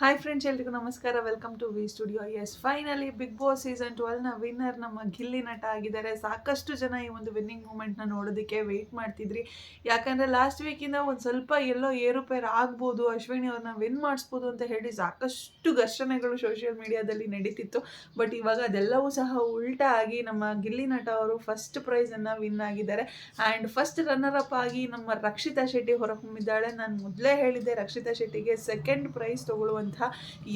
Hi friends ಎಲ್ರಿಗೂ ನಮಸ್ಕಾರ. Welcome to V studio S finally big boss season ಟ್ವೆಲ್ನ winner ನಮ್ಮ ಗಿಲ್ಲಿ ನಟ ಆಗಿದ್ದಾರೆ. ಸಾಕಷ್ಟು ಜನ ಈ ಒಂದು ವಿನ್ನಿಂಗ್ ಮೂಮೆಂಟ್ನ ನೋಡೋದಕ್ಕೆ ವೆಯ್ಟ್ ಮಾಡ್ತಿದ್ರಿ. ಯಾಕಂದರೆ ಲಾಸ್ಟ್ ವೀಕಿಂದ ಒಂದು ಸ್ವಲ್ಪ ಎಲ್ಲೋ ಏರುಪೇರ್ ಆಗ್ಬೋದು, ಅಶ್ವಿನಿ ಅವ್ರನ್ನ ವಿನ್ ಮಾಡಿಸ್ಬೋದು ಅಂತ ಹೇಳಿ ಸಾಕಷ್ಟು ಘರ್ಷಣೆಗಳು ಸೋಷಿಯಲ್ ಮೀಡಿಯಾದಲ್ಲಿ ನಡೀತಿತ್ತು. ಬಟ್ ಇವಾಗ ಅದೆಲ್ಲವೂ ಸಹ ಉಲ್ಟಾ ಆಗಿ ನಮ್ಮ ಗಿಲ್ಲಿ ನಟ ಅವರು ಫಸ್ಟ್ ಪ್ರೈಸನ್ನು ವಿನ್ ಆಗಿದ್ದಾರೆ. ಆ್ಯಂಡ್ ಫಸ್ಟ್ ರನ್ನರ್ ಅಪ್ ಆಗಿ ನಮ್ಮ ರಕ್ಷಿತಾ ಶೆಟ್ಟಿ ಹೊರಹೊಮ್ಮಿದ್ದಾಳೆ. ನಾನು ಮೊದಲೇ ಹೇಳಿದ್ದೆ ರಕ್ಷಿತಾ ಶೆಟ್ಟಿಗೆ ಸೆಕೆಂಡ್ ಪ್ರೈಸ್ ತಗೊಳ್ಳುವಂತಹ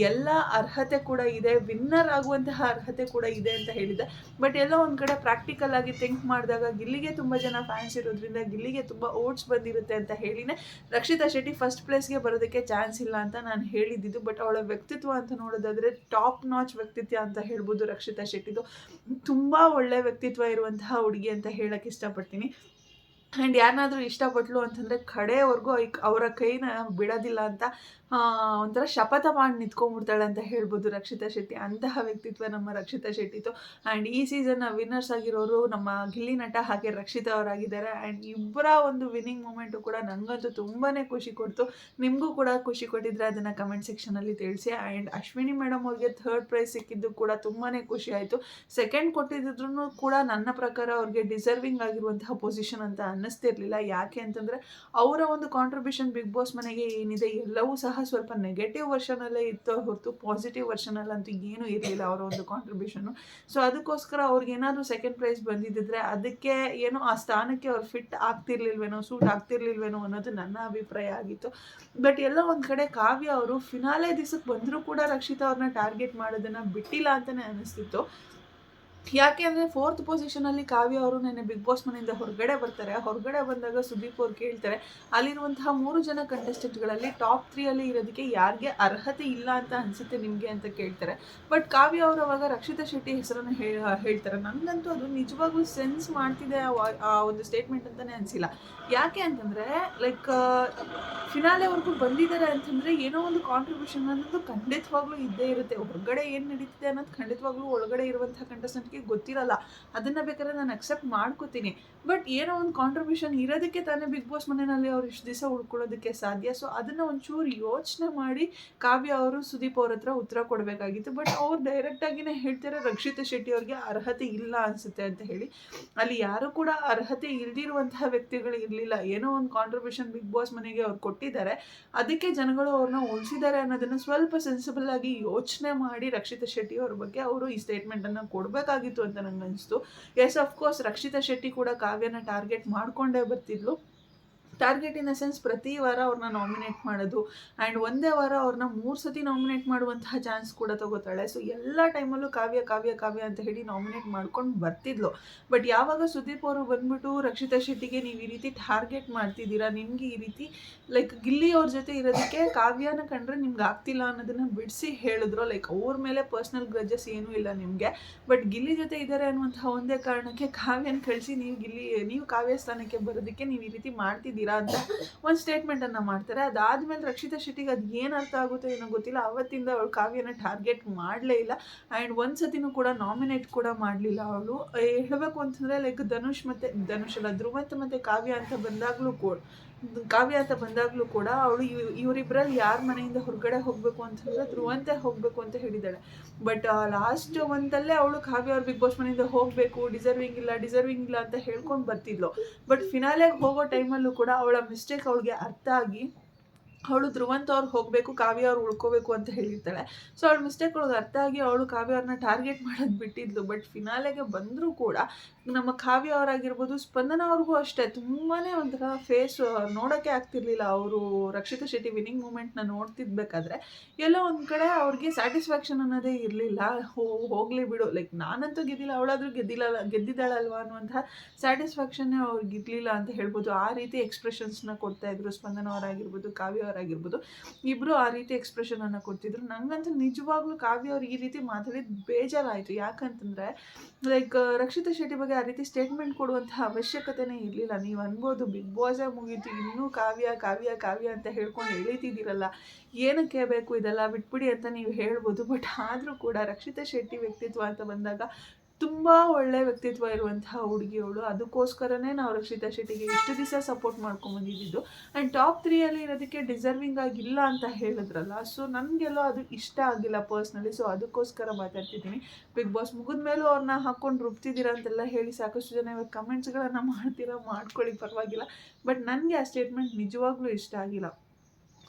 ಎಲ್ಲ ಅರ್ಹತೆ ಕೂಡ ಇದೆ ವಿನ್ನರ್ ಆಗುವಂತಹ ಅರ್ಹತೆ ಕೂಡ ಇದೆ ಅಂತ ಹೇಳಿದ್ದೆ. ಬಟ್ ಎಲ್ಲ ಒಂದು ಕಡೆ ಪ್ರಾಕ್ಟಿಕಲ್ ಆಗಿ ಥಿಂಕ್ ಮಾಡಿದಾಗ ಗಿಲ್ಲಿಗೆ ತುಂಬ ಜನ ಫ್ಯಾನ್ಸ್ ಇರೋದ್ರಿಂದ ಗಿಲ್ಲಿಗೆ ತುಂಬ ಓಟ್ಸ್ ಬಂದಿರುತ್ತೆ ಅಂತ ಹೇಳಿನೇ ರಕ್ಷಿತಾ ಶೆಟ್ಟಿ ಫಸ್ಟ್ ಪ್ಲೇಸ್ಗೆ ಬರೋದಕ್ಕೆ ಚಾನ್ಸ್ ಇಲ್ಲ ಅಂತ ನಾನು ಹೇಳಿದ್ದಿದ್ದು. ಬಟ್ ಅವಳ ವ್ಯಕ್ತಿತ್ವ ಅಂತ ನೋಡೋದಾದ್ರೆ ಟಾಪ್ ನಾಚ್ ವ್ಯಕ್ತಿತ್ವ ಅಂತ ಹೇಳ್ಬೋದು ರಕ್ಷಿತಾ ಶೆಟ್ಟಿದು. ತುಂಬ ಒಳ್ಳೆ ವ್ಯಕ್ತಿತ್ವ ಇರುವಂತಹ ಹುಡುಗಿ ಅಂತ ಹೇಳಕ್ಕೆ ಇಷ್ಟಪಡ್ತೀನಿ. ಆ್ಯಂಡ್ ಯಾರನ್ನಾದ್ರೂ ಇಷ್ಟಪಟ್ಲು ಅಂತಂದರೆ ಕಡೆಯವರೆಗೂ ಅವರ ಕೈನ ಬಿಡೋದಿಲ್ಲ ಅಂತ ಒಂಥರ ಶಪಥ ಮಾಡಿ ನಿಂತ್ಕೊಂಡ್ಬಿಡ್ತಾಳೆ ಅಂತ ಹೇಳ್ಬೋದು ರಕ್ಷಿತಾ ಶೆಟ್ಟಿ. ಅಂತಹ ವ್ಯಕ್ತಿತ್ವ ನಮ್ಮ ರಕ್ಷಿತಾ ಶೆಟ್ಟಿತ್ತು ಆ್ಯಂಡ್ ಈ ಸೀಸನ್ನ ವಿನ್ನರ್ಸ್ ಆಗಿರೋರು ನಮ್ಮ ಗಿಲ್ಲಿ ನಟ ಹಾಗೆ ರಕ್ಷಿತಾ ಅವರಾಗಿದ್ದಾರೆ. ಆ್ಯಂಡ್ ಇಬ್ಬರ ಒಂದು ವಿನ್ನಿಂಗ್ ಮೂಮೆಂಟು ಕೂಡ ನನಗಂತೂ ತುಂಬಾ ಖುಷಿ ಕೊಡ್ತು. ನಿಮಗೂ ಕೂಡ ಖುಷಿ ಕೊಟ್ಟಿದ್ರೆ ಅದನ್ನು ಕಮೆಂಟ್ ಸೆಕ್ಷನಲ್ಲಿ ತಿಳಿಸಿ. ಆ್ಯಂಡ್ ಅಶ್ವಿನಿ ಮೇಡಮ್ ಅವ್ರಿಗೆ ಥರ್ಡ್ ಪ್ರೈಸ್ ಸಿಕ್ಕಿದ್ದು ಕೂಡ ತುಂಬಾ ಖುಷಿ ಆಯಿತು. ಸೆಕೆಂಡ್ ಕೊಟ್ಟಿದ್ರು ಕೂಡ ನನ್ನ ಪ್ರಕಾರ ಅವ್ರಿಗೆ ಡಿಸರ್ವಿಂಗ್ ಆಗಿರುವಂತಹ ಪೊಸಿಷನ್ ಅಂತ ಅನ್ನಿಸ್ತಿರ್ಲಿಲ್ಲ. ಯಾಕೆ ಅಂತಂದರೆ ಅವರ ಒಂದು ಕಾಂಟ್ರಿಬ್ಯೂಷನ್ ಬಿಗ್ ಬಾಸ್ ಮನೆಗೆ ಏನಿದೆ ಎಲ್ಲವೂ ಸಹ ಸ್ವಲ್ಪ ನೆಗೆಟಿವ್ ವರ್ಷನಲ್ಲೇ ಇತ್ತು ಹೊರತು ಪಾಸಿಟಿವ್ ವರ್ಷನಲ್ಲಂತೂ ಏನೂ ಇರಲಿಲ್ಲ ಅವರ ಒಂದು ಕಾಂಟ್ರಿಬ್ಯೂಷನು ಸೊ ಅದಕ್ಕೋಸ್ಕರ ಅವ್ರಿಗೆ ಏನಾದರೂ ಸೆಕೆಂಡ್ ಪ್ರೈಸ್ ಬಂದಿದ್ದಿದ್ರೆ ಅದಕ್ಕೆ ಏನೋ ಆ ಸ್ಥಾನಕ್ಕೆ ಅವ್ರು ಫಿಟ್ ಆಗ್ತಿರ್ಲಿಲ್ವೇನೋ ಸೂಟ್ ಆಗ್ತಿರ್ಲಿಲ್ವೇನೋ ಅನ್ನೋದು ನನ್ನ ಅಭಿಪ್ರಾಯ ಆಗಿತ್ತು. ಬಟ್ ಎಲ್ಲ ಒಂದು ಕಡೆ ಕಾವ್ಯ ಅವರು ಫಿನಾಲೆ ದಿವಸಕ್ಕೆ ಬಂದರೂ ಕೂಡ ರಕ್ಷಿತಾ ಅವ್ರನ್ನ ಟಾರ್ಗೆಟ್ ಮಾಡೋದನ್ನು ಬಿಟ್ಟಿಲ್ಲ ಅಂತಲೇ ಅನಿಸ್ತಿತ್ತು. ಯಾಕೆ ಅಂದರೆ ಫೋರ್ತ್ ಪೊಸಿಷನಲ್ಲಿ ಕಾವ್ಯ ಅವರು ನೆನ್ನೆ ಬಿಗ್ ಬಾಸ್ ಮನೆಯಿಂದ ಹೊರಗಡೆ ಬರ್ತಾರೆ. ಹೊರಗಡೆ ಬಂದಾಗ ಸುದೀಪ್ ಅವ್ರು ಕೇಳ್ತಾರೆ, ಅಲ್ಲಿರುವಂತಹ ಮೂರು ಜನ ಕಂಟೆಸ್ಟೆಂಟ್ಗಳಲ್ಲಿ ಟಾಪ್ ತ್ರೀಯಲ್ಲಿ ಇರೋದಕ್ಕೆ ಯಾರಿಗೆ ಅರ್ಹತೆ ಇಲ್ಲ ಅಂತ ಅನಿಸುತ್ತೆ ನಿಮಗೆ? ಅಂತ ಕೇಳ್ತಾರೆ. ಬಟ್ ಕಾವ್ಯ ಅವರು ಅವಾಗ ರಕ್ಷಿತಾ ಶೆಟ್ಟಿ ಹೆಸರನ್ನು ಹೇಳ್ತಾರೆ. ನನಗಂತೂ ಅದು ನಿಜವಾಗ್ಲೂ ಸೆನ್ಸ್ ಮಾಡ್ತಿದೆ ಆ ಒಂದು ಸ್ಟೇಟ್ಮೆಂಟ್ ಅಂತಲೇ ಅನಿಸಿಲ್ಲ. ಯಾಕೆ ಅಂತಂದರೆ ಲೈಕ್ ಫಿನಾಲೆವರೆಗೂ ಬಂದಿದ್ದಾರೆ ಅಂತಂದರೆ ಏನೋ ಒಂದು ಕಾಂಟ್ರಿಬ್ಯೂಷನ್ ಅನ್ನೋದು ಖಂಡಿತವಾಗ್ಲೂ ಇದ್ದೇ ಇರುತ್ತೆ. ಹೊರಗಡೆ ಏನು ನಡೀತಿದೆ ಅನ್ನೋದು ಖಂಡಿತವಾಗ್ಲೂ ಒಳಗಡೆ ಇರುವಂಥ ಕಂಟೆಸ್ಟೆಂಟ್ಗೆ ಗೊತ್ತಿರಲ್ಲ. ಅದನ್ನು ಬೇಕಾದ್ರೆ ನಾನು ಅಕ್ಸೆಪ್ಟ್ ಮಾಡ್ಕೋತೀನಿ. ಬಟ್ ಏನೋ ಒಂದು ಕಾಂಟ್ರಿಬ್ಯೂಷನ್ ಇರೋದಕ್ಕೆ ತಾನೇ ಬಿಗ್ ಬಾಸ್ ಮನೆಯಲ್ಲಿ ಅವ್ರು ಇಷ್ಟು ದಿವಸ ಉಳ್ಕೊಳ್ಳೋದಕ್ಕೆ ಸಾಧ್ಯ. ಸೊ ಅದನ್ನು ಒಂಚೂರು ಯೋಚನೆ ಮಾಡಿ ಕಾವ್ಯ ಅವರು, ಸುದೀಪ್ ಅವ್ರ ಹತ್ರ ಉತ್ತರ ಕೊಡಬೇಕಾಗಿತ್ತು. ಬಟ್ ಅವ್ರು ಡೈರೆಕ್ಟಾಗಿನೇ ಹೇಳ್ತಾರೆ ರಕ್ಷಿತಾ ಶೆಟ್ಟಿ ಅವ್ರಿಗೆ ಅರ್ಹತೆ ಇಲ್ಲ ಅನಿಸುತ್ತೆ ಅಂತ ಹೇಳಿ. ಅಲ್ಲಿ ಯಾರು ಕೂಡ ಅರ್ಹತೆ ಇಲ್ದಿರುವಂತಹ ವ್ಯಕ್ತಿಗಳು ಇರಲಿಲ್ಲ. ಏನೋ ಒಂದು ಕಾಂಟ್ರಿಬ್ಯೂಷನ್ ಬಿಗ್ ಬಾಸ್ ಮನೆಗೆ ಅವ್ರು ಕೊಟ್ಟಿದ್ದಾರೆ. ಅದಕ್ಕೆ ಜನಗಳು ಅವ್ರನ್ನ ಉಳಿಸಿದ್ದಾರೆ ಅನ್ನೋದನ್ನು ಸ್ವಲ್ಪ ಸೆನ್ಸಿಬಲ್ ಆಗಿ ಯೋಚನೆ ಮಾಡಿ ರಕ್ಷಿತಾ ಶೆಟ್ಟಿ ಅವ್ರ ಬಗ್ಗೆ ಅವರು ಈ ಸ್ಟೇಟ್ಮೆಂಟನ್ನು ಕೊಡಬೇಕಾಗಿತ್ತು. ಅಂತ ನನಗೆ ಅನಿಸ್ತು ಎಸ್ ಅಫ್ಕೋರ್ಸ್ ರಕ್ಷಿತಾ ಶೆಟ್ಟಿ ಕೂಡ ಕಾವ್ಯನ ಟಾರ್ಗೆಟ್ ಮಾಡಿಕೊಂಡೇ ಬರ್ತಿದ್ಲು. ಟಾರ್ಗೆಟ್ ಇನ್ ದ ಸೆನ್ಸ್ ಪ್ರತಿ ವಾರ ಅವ್ರನ್ನ ನಾಮಿನೇಟ್ ಮಾಡೋದು. ಆ್ಯಂಡ್ ಒಂದೇ ವಾರ ಅವ್ರನ್ನ ಮೂರು ಸತಿ ನಾಮಿನೇಟ್ ಮಾಡುವಂತಹ ಚಾನ್ಸ್ ಕೂಡ ತಗೋತಾಳೆ. ಸೊ ಎಲ್ಲ ಟೈಮಲ್ಲೂ ಕಾವ್ಯ ಕಾವ್ಯ ಕಾವ್ಯ ಅಂತ ಹೇಳಿ ನಾಮಿನೇಟ್ ಮಾಡ್ಕೊಂಡು ಬರ್ತಿದ್ಲು. ಬಟ್ ಯಾವಾಗ ಸುದೀಪ್ ಅವರು ಬಂದ್ಬಿಟ್ಟು ರಕ್ಷಿತಾ ಶೆಟ್ಟಿಗೆ ನೀವು ಈ ರೀತಿ ಟಾರ್ಗೆಟ್ ಮಾಡ್ತಿದ್ದೀರಾ? ನಿಮಗೆ ಈ ರೀತಿ ಲೈಕ್ ಗಿಲ್ಲಿ ಅವ್ರ ಜೊತೆ ಇರೋದಕ್ಕೆ ಕಾವ್ಯನ ಕಂಡ್ರೆ ನಿಮ್ಗೆ ಆಗ್ತಿಲ್ಲ ಅನ್ನೋದನ್ನ ಬಿಡಿಸಿ ಹೇಳಿದ್ರು. ಲೈಕ್ ಅವ್ರ ಮೇಲೆ ಪರ್ಸ್ನಲ್ ಗ್ರಜಸ್ ಏನೂ ಇಲ್ಲ ನಿಮಗೆ. ಬಟ್ ಗಿಲ್ಲಿ ಜೊತೆ ಇದ್ದಾರೆ ಅನ್ನುವಂತಹ ಒಂದೇ ಕಾರಣಕ್ಕೆ ಕಾವ್ಯನ ಕಳಿಸಿ ನೀವು ಗಿಲ್ಲಿ, ನೀವು ಕಾವ್ಯ ಸ್ಥಾನಕ್ಕೆ ಬರೋದಕ್ಕೆ ನೀವು ಈ ರೀತಿ ಮಾಡ್ತಿದ್ದೀರಾ? ಅಂತ ಒಂದು ಸ್ಟೇಟ್ಮೆಂಟನ್ನು ಮಾಡ್ತಾರೆ. ಅದಾದ್ಮೇಲೆ ರಕ್ಷಿತಾ ಶೆಟ್ಟಿಗೆ ಅದು ಏನು ಅರ್ಥ ಆಗುತ್ತೋ ಏನೋ ಗೊತ್ತಿಲ್ಲ. ಅವತ್ತಿಂದ ಅವಳು ಕಾವ್ಯನ ಟಾರ್ಗೆಟ್ ಮಾಡಲೇ ಇಲ್ಲ. ಆ್ಯಂಡ್ ಒಂದು ಸತಿನೂ ಕೂಡ ನಾಮಿನೇಟ್ ಕೂಡ ಮಾಡಲಿಲ್ಲ ಅವಳು. ಹೇಳಬೇಕು ಅಂತಂದರೆ ಲೈಕ್ ಧನುಷ್ ಮತ್ತು, ಧನುಷ್ ಅಲ್ಲ, ಧ್ರುವಂತ ಮತ್ತು ಕಾವ್ಯ ಅಂತ ಬಂದಾಗಲೂ ಕೂಡ ಕಾವ್ಯ ಅಂತ ಬಂದಾಗಲೂ ಕೂಡ ಅವಳು ಇವರಿಬ್ಬರಲ್ಲಿ ಯಾರ ಮನೆಯಿಂದ ಹೊರಗಡೆ ಹೋಗಬೇಕು ಅಂತಂದ್ರೆ ಧ್ರುವಂತೆ ಹೋಗಬೇಕು ಅಂತ ಹೇಳಿದ್ದಾಳೆ. ಬಟ್ ಲಾಸ್ಟ್ ಒಂದಲ್ಲೇ ಅವಳು ಕಾವ್ಯ ಅವ್ರು ಬಿಗ್ ಬಾಸ್ ಮನೆಯಿಂದ ಹೋಗಬೇಕು ಡಿಸರ್ವಿಂಗ್ ಇಲ್ಲ ಡಿಸರ್ವಿಂಗ್ ಇಲ್ಲ ಅಂತ ಹೇಳ್ಕೊಂಡು ಬರ್ತಿದ್ಲು. ಬಟ್ ಫಿನಾಲೆಗೆ ಹೋಗೋ ಟೈಮಲ್ಲೂ ಕೂಡ ಅವಳ ಮಿಸ್ಟೇಕ್ ಅವಳಿಗೆ ಅರ್ಥ ಆಗಿ ಅವಳು ಧ್ರುವಂತ ಅವ್ರು ಹೋಗಬೇಕು, ಕಾವ್ಯ ಅವ್ರು ಉಳ್ಕೋಬೇಕು ಅಂತ ಹೇಳಿರ್ತಾಳೆ. ಸೊ ಅವಳ ಮಿಸ್ಟೇಕ್ ಒಳಗೆ ಅರ್ಥ ಆಗಿ ಅವಳು ಕಾವ್ಯ ಅವ್ರನ್ನ ಟಾರ್ಗೆಟ್ ಮಾಡೋದು ಬಿಟ್ಟಿದ್ಲು. ಬಟ್ ಫಿನಾಲೆಗೆ ಬಂದರೂ ಕೂಡ ನಮ್ಮ ಕಾವ್ಯ ಅವರಾಗಿರ್ಬೋದು, ಸ್ಪಂದನ ಅವ್ರಿಗೂ ಅಷ್ಟೇ. ತುಂಬಾ ಒಂಥರ ಫೇಸ್ ನೋಡೋಕ್ಕೆ ಆಗ್ತಿರ್ಲಿಲ್ಲ. ಅವರು ರಕ್ಷಿತ ಶೆಟ್ಟಿ ವಿನ್ನಿಂಗ್ ಮೂಮೆಂಟ್ನ ನೋಡ್ತಿದ್ಬೇಕಾದ್ರೆ ಎಲ್ಲೋ ಒಂದು ಕಡೆ ಅವ್ರಿಗೆ ಸ್ಯಾಟಿಸ್ಫ್ಯಾಕ್ಷನ್ ಅನ್ನೋದೇ ಇರಲಿಲ್ಲ. ಹೋ, ಹೋಗಲಿ ಬಿಡು. ಲೈಕ್ ನಾನಂತೂ ಗೆದ್ದಿಲ್ಲ, ಅವಳಾದರೂ ಗೆದ್ದಿಲ್ಲ, ಗೆದ್ದಿದ್ದಾಳಲ್ವ ಅನ್ನುವಂಥ ಸ್ಯಾಟಿಸ್ಫ್ಯಾಕ್ಷನ್ನೇ ಅವ್ರಿಗೆ ಇರಲಿಲ್ಲ ಅಂತ ಹೇಳ್ಬೋದು. ಆ ರೀತಿ ಎಕ್ಸ್ಪ್ರೆಷನ್ಸ್ನ ಕೊಡ್ತಾ ಇದ್ರು ಸ್ಪಂದನ ಅವರಾಗಿರ್ಬೋದು, ಕಾವ್ಯ ಅವರಾಗಿರ್ಬೋದು. ಇಬ್ಬರು ಆ ರೀತಿ ಎಕ್ಸ್ಪ್ರೆಷನನ್ನು ಕೊಡ್ತಿದ್ರು. ನನಗಂತೂ ನಿಜವಾಗ್ಲೂ ಕಾವ್ಯ ಅವ್ರು ಈ ರೀತಿ ಮಾತಾಡಿದ್ದು ಬೇಜಾರಾಯಿತು. ಯಾಕಂತಂದರೆ ಲೈಕ್ ರಕ್ಷಿತಾ ಶೆಟ್ಟಿ ಬಗ್ಗೆ ಆ ರೀತಿ ಸ್ಟೇಟ್ಮೆಂಟ್ ಕೊಡುವಂತಹ ಅವಶ್ಯಕತೆನೇ ಇರಲಿಲ್ಲ. ನೀವು ಅನ್ಬೋದು ಬಿಗ್ ಬಾಸೇ ಮುಗೀತು, ಇನ್ನೂ ಕಾವ್ಯ ಕಾವ್ಯ ಕಾವ್ಯ ಅಂತ ಹೇಳ್ಕೊಂಡು ಎಳಿತಿದ್ದೀರಲ್ಲ, ಏನಕ್ಕೆ ಬೇಕು ಇದೆಲ್ಲ ಬಿಟ್ಬಿಡಿ ಅಂತ ನೀವು ಹೇಳ್ಬೋದು. ಬಟ್ ಆದರೂ ಕೂಡ ರಕ್ಷಿತಾ ಶೆಟ್ಟಿ ವ್ಯಕ್ತಿತ್ವ ಅಂತ ಬಂದಾಗ ತುಂಬ ಒಳ್ಳೆ ವ್ಯಕ್ತಿತ್ವ ಇರುವಂತಹ ಹುಡುಗಿ ಅವಳು ಅದಕ್ಕೋಸ್ಕರನೇ ನಾವು ರಕ್ಷಿತಾ ಶೆಟ್ಟಿಗೆ ಇಷ್ಟು ದಿವಸ ಸಪೋರ್ಟ್ ಮಾಡ್ಕೊಂಬಂದಿದ್ದು ಆ್ಯಂಡ್ ಟಾಪ್ ತ್ರೀಯಲ್ಲಿ ಇರೋದಕ್ಕೆ ಡಿಸರ್ವಿಂಗ್ ಆಗಿಲ್ಲ ಅಂತ ಹೇಳಿದ್ರಲ್ಲ ಸೊ ನನಗೆಲ್ಲೋ ಅದು ಇಷ್ಟ ಆಗಿಲ್ಲ ಪರ್ಸ್ನಲಿ ಸೊ ಅದಕ್ಕೋಸ್ಕರ ಮಾತಾಡ್ತಿದ್ದೀನಿ. ಬಿಗ್ ಬಾಸ್ ಮುಗಿದ ಮೇಲೂ ಅವ್ರನ್ನ ಹಾಕ್ಕೊಂಡು ರುಬ್ತಿದ್ದೀರಾ ಅಂತೆಲ್ಲ ಹೇಳಿ ಸಾಕಷ್ಟು ಜನ ಇವಾಗ ಕಮೆಂಟ್ಸ್ಗಳನ್ನು ಮಾಡ್ತೀರಾ ಮಾಡ್ಕೊಳ್ಳಿ ಪರವಾಗಿಲ್ಲ. ಬಟ್ ನನಗೆ ಆ ಸ್ಟೇಟ್ಮೆಂಟ್ ನಿಜವಾಗ್ಲೂ ಇಷ್ಟ ಆಗಿಲ್ಲ.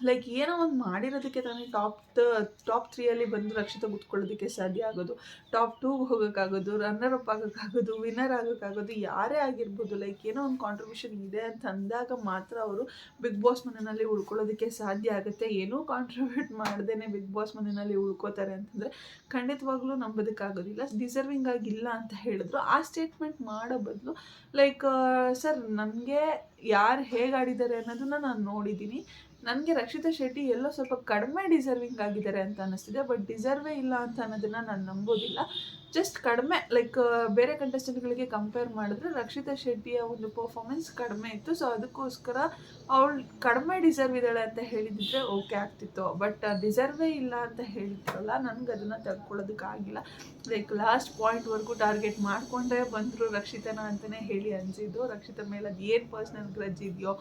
ಲೈಕ್ ಏನೋ ಒಂದು ಮಾಡಿರೋದಕ್ಕೆ ತಾನೇ ಟಾಪ್ ಟಾಪ್ ತ್ರೀಯಲ್ಲಿ ಬಂದು ರಕ್ಷಿತ ಕುತ್ಕೊಳ್ಳೋದಕ್ಕೆ ಸಾಧ್ಯ ಆಗೋದು. ಟಾಪ್ ಟೂಗೆ ಹೋಗೋಕ್ಕಾಗೋದು ರನ್ನರ್ ಅಪ್ ಆಗೋಕ್ಕಾಗೋದು ವಿನ್ನರ್ ಆಗೋಕ್ಕಾಗೋದು, ಯಾರೇ ಆಗಿರ್ಬೋದು ಲೈಕ್ ಏನೋ ಒಂದು ಕಾಂಟ್ರಿಬ್ಯೂಷನ್ ಇದೆ ಅಂತ ಅಂದಾಗ ಮಾತ್ರ ಅವರು ಬಿಗ್ ಬಾಸ್ ಮನೆಯಲ್ಲಿ ಉಳ್ಕೊಳ್ಳೋದಕ್ಕೆ ಸಾಧ್ಯ ಆಗುತ್ತೆ. ಏನೂ ಕಾಂಟ್ರಿಬ್ಯೂಟ್ ಮಾಡ್ದೇ ಬಿಗ್ ಬಾಸ್ ಮನೆಯಲ್ಲಿ ಉಳ್ಕೋತಾರೆ ಅಂತಂದರೆ ಖಂಡಿತವಾಗ್ಲೂ ನಂಬೋದಕ್ಕಾಗೋದಿಲ್ಲ. ಡಿಸರ್ವಿಂಗ್ ಆಗಿಲ್ಲ ಅಂತ ಹೇಳಿದ್ರು. ಆ ಸ್ಟೇಟ್ಮೆಂಟ್ ಮಾಡೋ ಬದಲು ಲೈಕ್ ಸರ್ ನನಗೆ ಯಾರು ಹೇಗೆ ಆಡಿದ್ದಾರೆ ಅನ್ನೋದನ್ನ ನಾನು ನೋಡಿದ್ದೀನಿ. ನನಗೆ ರಕ್ಷಿತಾ ಶೆಟ್ಟಿ ಎಲ್ಲೋ ಸ್ವಲ್ಪ ಕಡಿಮೆ ಡಿಸರ್ವಿಂಗ್ ಆಗಿದ್ದಾರೆ ಅಂತ ಅನ್ನಿಸ್ತಿದೆ ಬಟ್ ಡಿಸರ್ವೇ ಇಲ್ಲ ಅಂತ ಅನ್ನೋದನ್ನ ನಾನು ನಂಬೋದಿಲ್ಲ. ಜಸ್ಟ್ ಕಡಿಮೆ ಲೈಕ್ ಬೇರೆ ಕಂಟೆಸ್ಟೆಂಟ್ಗಳಿಗೆ ಕಂಪೇರ್ ಮಾಡಿದ್ರೆ ರಕ್ಷಿತಾ ಶೆಟ್ಟಿಯ ಒಂದು ಪರ್ಫಾರ್ಮೆನ್ಸ್ ಕಡಿಮೆ ಇತ್ತು. ಸೊ ಅದಕ್ಕೋಸ್ಕರ ಅವಳು ಕಡಿಮೆ ಡಿಸರ್ವ್ ಇದ್ದಾಳೆ ಅಂತ ಹೇಳಿದಿದ್ರೆ ಓಕೆ ಆಗ್ತಿತ್ತು. ಬಟ್ ಡಿಸರ್ವೇ ಇಲ್ಲ ಅಂತ ಹೇಳಿದ್ರಲ್ಲ, ನನಗೆ ಅದನ್ನು ತಡ್ಕೊಳ್ಳೋದಕ್ಕಾಗಿಲ್ಲ ಲೈಕ್ ಲಾಸ್ಟ್ ಪಾಯಿಂಟ್ವರೆಗೂ ಟಾರ್ಗೆಟ್ ಮಾಡಿಕೊಂಡ್ರೆ ಬಂದರು ರಕ್ಷಿತನ ಅಂತಲೇ ಹೇಳಿ ಅನಿಸಿದ್ದು. ರಕ್ಷಿತ ಮೇಲೆ ಅದು ಏನು ಪರ್ಸ್ನಲ್ ಗ್ರಜ್ ಇದೆಯೋ,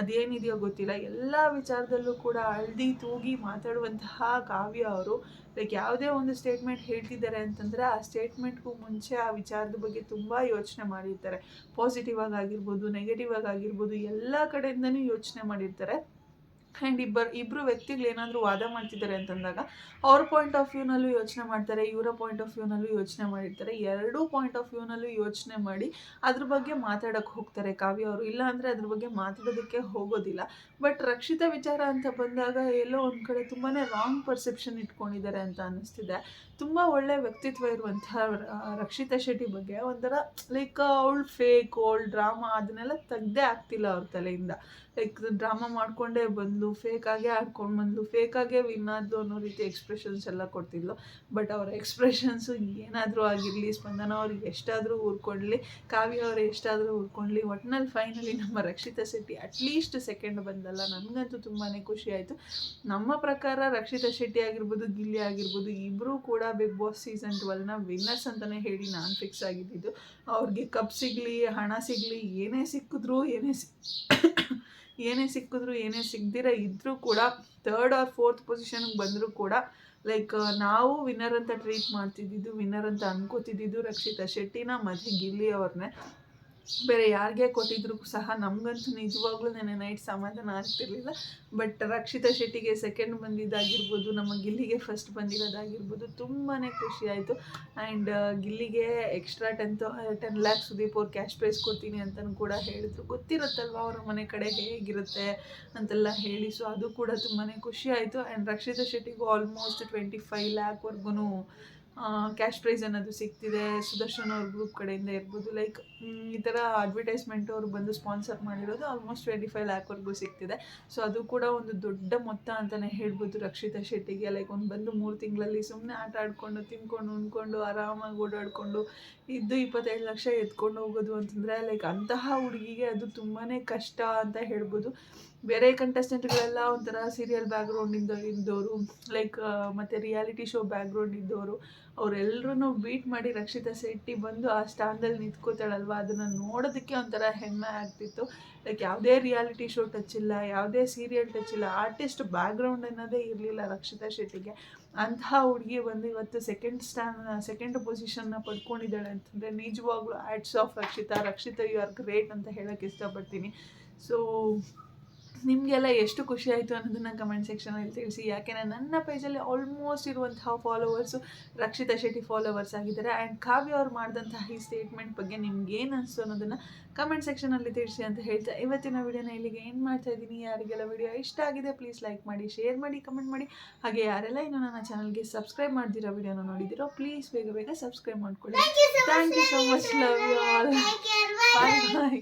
ಅದೇನಿದೆಯೋ ಗೊತ್ತಿಲ್ಲ. ಎಲ್ಲ ವಿಚಾರದಲ್ಲೂ ಕೂಡ ಅಳ್ದಿ ತೂಗಿ ಮಾತಾಡುವಂತಹ ಕಾವ್ಯ ಅವರು ಲೈಕ್ ಯಾವುದೇ ಒಂದು ಸ್ಟೇಟ್ಮೆಂಟ್ ಹೇಳ್ತಿದ್ದಾರೆ ಅಂತಂದರೆ ಆ ಸ್ಟೇಟ್ಮೆಂಟ್ಗೂ ಮುಂಚೆ ಆ ವಿಚಾರದ ಬಗ್ಗೆ ತುಂಬ ಯೋಚನೆ ಮಾಡಿರ್ತಾರೆ. ಪಾಸಿಟಿವ್ ಆಗಿ ಆಗಿರ್ಬೋದು ನೆಗೆಟಿವ್ ಆಗಿ ಆಗಿರ್ಬೋದು, ಎಲ್ಲ ಕಡೆಯಿಂದನೂ ಯೋಚನೆ ಮಾಡಿರ್ತಾರೆ. ಆ್ಯಂಡ್ ಇಬ್ಬರು ಇಬ್ಬರು ವ್ಯಕ್ತಿಗಳು ಏನಾದರೂ ವಾದ ಮಾಡ್ತಿದ್ದಾರೆ ಅಂತಂದಾಗ, ಅವ್ರ ಪಾಯಿಂಟ್ ಆಫ್ ವ್ಯೂನಲ್ಲೂ ಯೋಚನೆ ಮಾಡ್ತಾರೆ, ಇವರ ಪಾಯಿಂಟ್ ಆಫ್ ವ್ಯೂನಲ್ಲೂ ಯೋಚನೆ ಮಾಡಿರ್ತಾರೆ, ಎರಡೂ ಪಾಯಿಂಟ್ ಆಫ್ ವ್ಯೂನಲ್ಲೂ ಯೋಚನೆ ಮಾಡಿ ಅದ್ರ ಬಗ್ಗೆ ಮಾತಾಡೋಕ್ಕೆ ಹೋಗ್ತಾರೆ. ಕಾವ್ಯ ಅವರು ಇಲ್ಲ ಅಂದರೆ ಅದ್ರ ಬಗ್ಗೆ ಮಾತಾಡೋದಕ್ಕೆ ಹೋಗೋದಿಲ್ಲ. ಬಟ್ ರಕ್ಷಿತ ವಿಚಾರ ಅಂತ ಬಂದಾಗ ಎಲ್ಲೋ ಒಂದು ಕಡೆ ತುಂಬಾ ರಾಂಗ್ ಪರ್ಸೆಪ್ಷನ್ ಇಟ್ಕೊಂಡಿದ್ದಾರೆ ಅಂತ ಅನ್ನಿಸ್ತಿದೆ. ತುಂಬ ಒಳ್ಳೆ ವ್ಯಕ್ತಿತ್ವ ಇರುವಂಥ ರಕ್ಷಿತಾ ಶೆಟ್ಟಿ ಬಗ್ಗೆ ಒಂಥರ ಲೈಕ್ ಅವಳು ಫೇಕ್ ಅವಳು ಡ್ರಾಮಾ ಅದನ್ನೆಲ್ಲ ತೆಗ್ದೇ ಆಗ್ತಿಲ್ಲ ಅವ್ರ ತಲೆಯಿಂದ. ಲೈಕ್ ಡ್ರಾಮಾ ಮಾಡಿಕೊಂಡೇ ಬಂದು ಫೇಕಾಗೇ ಆಡ್ಕೊಂಡು ಬಂದು ಫೇಕಾಗೇ ವಿನ್ ಆದ್ದು ಅನ್ನೋ ರೀತಿ ಎಕ್ಸ್ಪ್ರೆಷನ್ಸ್ ಎಲ್ಲ ಕೊಡ್ತಿದ್ಲು. ಬಟ್ ಅವರ ಎಕ್ಸ್ಪ್ರೆಷನ್ಸು ಏನಾದರೂ ಆಗಿರಲಿ, ಸ್ಪಂದನ ಅವ್ರಿಗೆ ಎಷ್ಟಾದರೂ ಊರ್ಕೊಳ್ಳಿ, ಕಾವ್ಯ ಅವ್ರು ಎಷ್ಟಾದರೂ ಊರ್ಕೊಳ್ಳಿ, ಒಟ್ನಲ್ಲಿ ಫೈನಲಿ ನಮ್ಮ ರಕ್ಷಿತಾ ಶೆಟ್ಟಿ ಅಟ್ಲೀಸ್ಟ್ ಸೆಕೆಂಡ್ ಬಂದಲ್ಲ. ನನಗಂತೂ ತುಂಬಾ ಖುಷಿ ಆಯಿತು. ನಮ್ಮ ಪ್ರಕಾರ ರಕ್ಷಿತಾ ಶೆಟ್ಟಿ ಆಗಿರ್ಬೋದು, ಗಿಲ್ಲಿ ಆಗಿರ್ಬೋದು ಇಬ್ಬರೂ ಕೂಡ ಬಿಗ್ ಬಾಸ್ ಸೀಸನ್ ಟ್ವೆಲ್ನ ವಿನ್ನರ್ಸ್ ಅಂತಲೇ ಹೇಳಿ ನಾನು ಫಿಕ್ಸ್ ಆಗಿದ್ದಿದ್ದು ಅವ್ರಿಗೆ ಕಪ್ ಸಿಗಲಿ, ಹಣ ಸಿಗಲಿ, ಏನೇ ಸಿಕ್ಕಿದ್ರು, ಏನೇ ಸಿ ಏನೇ ಸಿಕ್ಕಿದ್ರು, ಏನೇ ಸಿಗ್ದಿರ ಇದ್ದರೂ ಕೂಡ ತರ್ಡ್ ಆರ್ ಫೋರ್ತ್ ಪೊಸಿಷನ್ಗೆ ಬಂದರೂ ಕೂಡ ಲೈಕ್ ನಾವು ವಿನ್ನರ್ ಅಂತ ಟ್ರೀಟ್ ಮಾಡ್ತಿದ್ದಿದ್ದು ವಿನ್ನರ್ ಅಂತ ಅನ್ಕೋತಿದ್ದಿದ್ದು ರಕ್ಷಿತಾ ಶೆಟ್ಟಿನ ಮಧ್ಯೆ ಗಿಲ್ಲಿ ಅವ್ರನ್ನೇ. ಬೇರೆ ಯಾರಿಗೆ ಕೊಟ್ಟಿದ್ರು ಸಹ ನಮಗಂತೂ ನಿಜವಾಗ್ಲೂ ನೆನೆ ನೈಟ್ ಸಮಾಧಾನ ಆಗ್ತಿರ್ಲಿಲ್ಲ. ಬಟ್ ರಕ್ಷಿತಾ ಶೆಟ್ಟಿಗೆ ಸೆಕೆಂಡ್ ಬಂದಿದ್ದಾಗಿರ್ಬೋದು, ನಮ್ಮ ಗಿಲ್ಲಿಗೆ ಫಸ್ಟ್ ಬಂದಿರೋದಾಗಿರ್ಬೋದು ತುಂಬಾ ಖುಷಿ ಆಯಿತು. And ಗಿಲ್ಲಿಗೆ extra ten ten lakhs Sudeep ಅವ್ರು ಕ್ಯಾಶ್ ಪ್ರೈಸ್ ಕೊಡ್ತೀನಿ ಅಂತಲೂ ಕೂಡ ಹೇಳಿದ್ರು. ಗೊತ್ತಿರುತ್ತಲ್ವ ಅವರ ಮನೆ ಕಡೆ ಹೇಗಿರುತ್ತೆ ಅಂತೆಲ್ಲ ಹೇಳಿ. ಸೊ ಅದು ಕೂಡ ತುಂಬಾ ಖುಷಿ ಆಯಿತು. ಆ್ಯಂಡ್ ರಕ್ಷಿತಾ ಶೆಟ್ಟಿಗೂ ಆಲ್ಮೋಸ್ಟ್ ಟ್ವೆಂಟಿ ಫೈವ್ ಲ್ಯಾಕ್ವರೆಗೂ ಕ್ಯಾಶ್ ಪ್ರೈಸ್ ಅನ್ನೋದು ಸಿಗ್ತಿದೆ, ಸುದರ್ಶನ್ ಅವ್ರ ಗ್ರೂಪ್ ಕಡೆಯಿಂದ ಇರ್ಬೋದು. ಲೈಕ್ ಈ ಥರ ಅಡ್ವರ್ಟೈಸ್ಮೆಂಟ್ ಅವರು ಬಂದು ಸ್ಪಾನ್ಸರ್ ಮಾಡಿರೋದು ಆಲ್ಮೋಸ್ಟ್ ಟ್ವೆಂಟಿ ಫೈವ್ ಲ್ಯಾಕ್ವರೆಗೂ ಸಿಗ್ತಿದೆ. ಸೊ ಅದು ಕೂಡ ಒಂದು ದೊಡ್ಡ ಮೊತ್ತ ಅಂತಲೇ ಹೇಳ್ಬೋದು ರಕ್ಷಿತಾ ಶೆಟ್ಟಿಗೆ. ಲೈಕ್ ಒಂದು ಬಂದು ಮೂರು ತಿಂಗಳಲ್ಲಿ ಸುಮ್ಮನೆ ಆಟ ಆಡ್ಕೊಂಡು, ತಿನ್ಕೊಂಡು, ಉಣ್ಕೊಂಡು, ಆರಾಮಾಗಿ ಓಡಾಡಿಕೊಂಡು, ಇದ್ದು ಇಪ್ಪತ್ತೈದು ಲಕ್ಷ ಎತ್ಕೊಂಡು ಹೋಗೋದು ಅಂತಂದರೆ ಲೈಕ್ ಅಂತಹ ಹುಡುಗಿಗೆ ಅದು ತುಂಬಾ ಕಷ್ಟ ಅಂತ ಹೇಳ್ಬೋದು. ಬೇರೆ ಕಂಟೆಸ್ಟೆಂಟ್ಗಳೆಲ್ಲ ಒಂಥರ ಸೀರಿಯಲ್ ಬ್ಯಾಕ್ಗ್ರೌಂಡಿಂದ ಇದ್ದವರು ಲೈಕ್ ಮತ್ತು ರಿಯಾಲಿಟಿ ಶೋ ಬ್ಯಾಕ್ಗ್ರೌಂಡ್ ಇದ್ದವರು ಅವರೆಲ್ಲರೂ ಬೀಟ್ ಮಾಡಿ ರಕ್ಷಿತಾ ಶೆಟ್ಟಿ ಬಂದು ಆ ಸ್ಟ್ಯಾಂಡಲ್ಲಿ ನಿಂತ್ಕೋತಾಳಲ್ವ? ಅದನ್ನು ನೋಡೋದಕ್ಕೆ ಒಂಥರ ಹೆಮ್ಮೆ ಆಗ್ತಿತ್ತು. ಲೈಕ್ ಯಾವುದೇ ರಿಯಾಲಿಟಿ ಶೋ ಟಚ್ ಇಲ್ಲ, ಯಾವುದೇ ಸೀರಿಯಲ್ ಟಚ್ ಇಲ್ಲ ಆರ್ಟಿಸ್ಟ್ ಬ್ಯಾಕ್ಗ್ರೌಂಡ್ ಅನ್ನೋದೇ ಇರಲಿಲ್ಲ ರಕ್ಷಿತಾ ಶೆಟ್ಟಿಗೆ. ಅಂತಹ ಹುಡುಗಿ ಬಂದು ಇವತ್ತು ಸೆಕೆಂಡ್ ಸ್ಟ್ಯಾನ್ ಸೆಕೆಂಡ್ ಪೊಸಿಷನ್ನ ಪಡ್ಕೊಂಡಿದ್ದಾಳೆ ಅಂತಂದರೆ ನಿಜವಾಗ್ಲೂ hats off Rakshita. Rakshita you are great ಅಂತ ಹೇಳೋಕ್ಕೆ ಇಷ್ಟಪಡ್ತೀನಿ. ಸೊ ನಿಮಗೆಲ್ಲ ಎಷ್ಟು ಖುಷಿ ಆಯಿತು ಅನ್ನೋದನ್ನು ಕಮೆಂಟ್ ಸೆಕ್ಷನಲ್ಲಿ ತಿಳಿಸಿ. ಯಾಕೆಂದರೆ ನನ್ನ ಪೇಜಲ್ಲಿ ಆಲ್ಮೋಸ್ಟ್ ಇರುವಂತಹ ಫಾಲೋವರ್ಸು ರಕ್ಷಿತಾ ಶೆಟ್ಟಿ ಫಾಲೋವರ್ಸ್ ಆಗಿದ್ದಾರೆ. ಆ್ಯಂಡ್ ಕಾವ್ಯ ಅವ್ರು ಮಾಡಿದಂತಹ ಈ ಸ್ಟೇಟ್ಮೆಂಟ್ ಬಗ್ಗೆ ನಿಮ್ಗೆ ಏನು ಅನಿಸ್ತು ಅನ್ನೋದನ್ನು ಕಮೆಂಟ್ ಸೆಕ್ಷನಲ್ಲಿ ತಿಳಿಸಿ ಅಂತ ಹೇಳ್ತಾ ಇವತ್ತಿನ ವಿಡಿಯೋನ ಇಲ್ಲಿಗೆ ಏನು ಮಾಡ್ತಾ ಇದ್ದೀನಿ. ಯಾರಿಗೆಲ್ಲ ವಿಡಿಯೋ ಇಷ್ಟ ಆಗಿದೆ ಪ್ಲೀಸ್ ಲೈಕ್ ಮಾಡಿ ಶೇರ್ ಮಾಡಿ ಕಮೆಂಟ್ ಮಾಡಿ. ಹಾಗೆ ಯಾರೆಲ್ಲ ಇನ್ನು ನನ್ನ ಚಾನಲ್ಗೆ ಸಬ್ಸ್ಕ್ರೈಬ್ ಮಾಡ್ದಿರೋ ವಿಡಿಯೋನ ನೋಡಿದಿರೋ ಪ್ಲೀಸ್ ಬೇಗ ಬೇಗ ಸಬ್ಸ್ಕ್ರೈಬ್ ಮಾಡ್ಕೊಳ್ಳಿ. Thank you so much love you all bye bye